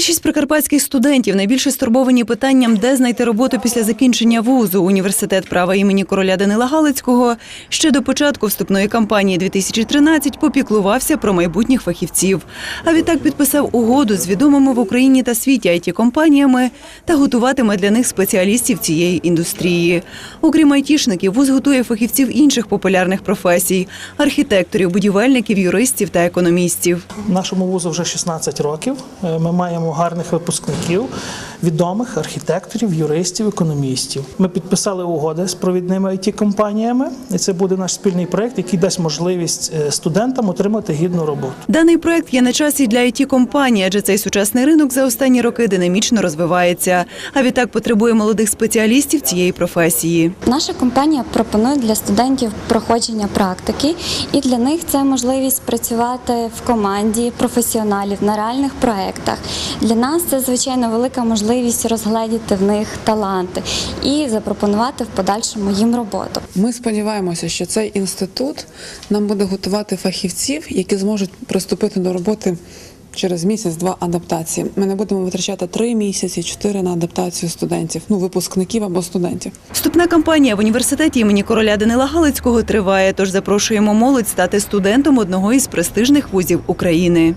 Більшість прикарпатських студентів найбільше стурбовані питанням, де знайти роботу після закінчення вузу. Університет права імені короля Данила Галицького ще до початку вступної кампанії 2013 попіклувався про майбутніх фахівців. А відтак підписав угоду з відомими в Україні та світі it компаніями та готуватиме для них спеціалістів цієї індустрії. Окрім айтішників, вуз готує фахівців інших популярних професій архітекторів, будівельників, юристів та економістів. Нашому вузу вже 16 років. Е, Ми маємо гарних випускників, відомих архітекторів, юристів, економістів. Ми підписали угоди з провідними it компаніями і це буде наш спільний проект, який дасть можливість е, студентам отримати гідну роботу. Даний проект є на часі для it компаній адже цей сучасний ринок за останні роки динамічно розвивається. А відтак потребує молодих спеціалістів цієї професії. Наша компанія пропонує для студентів проходження практики, і для них це можливість працювати в команді професіоналів на реальних проєктах. Для нас це звичайно велика можливість розгледіти в них таланти і запропонувати в подальшому їм роботу. Ми сподіваємося, що цей інститут нам буде готувати фахівців, які зможуть приступити до роботи через місяць-два адаптації. Ми не будемо витрачати три місяці, чотири на адаптацію студентів, ну випускників або студентів. Вступна кампанія в університеті імені короля Данила Галицького триває. Тож запрошуємо молодь стати студентом одного із престижних вузів України.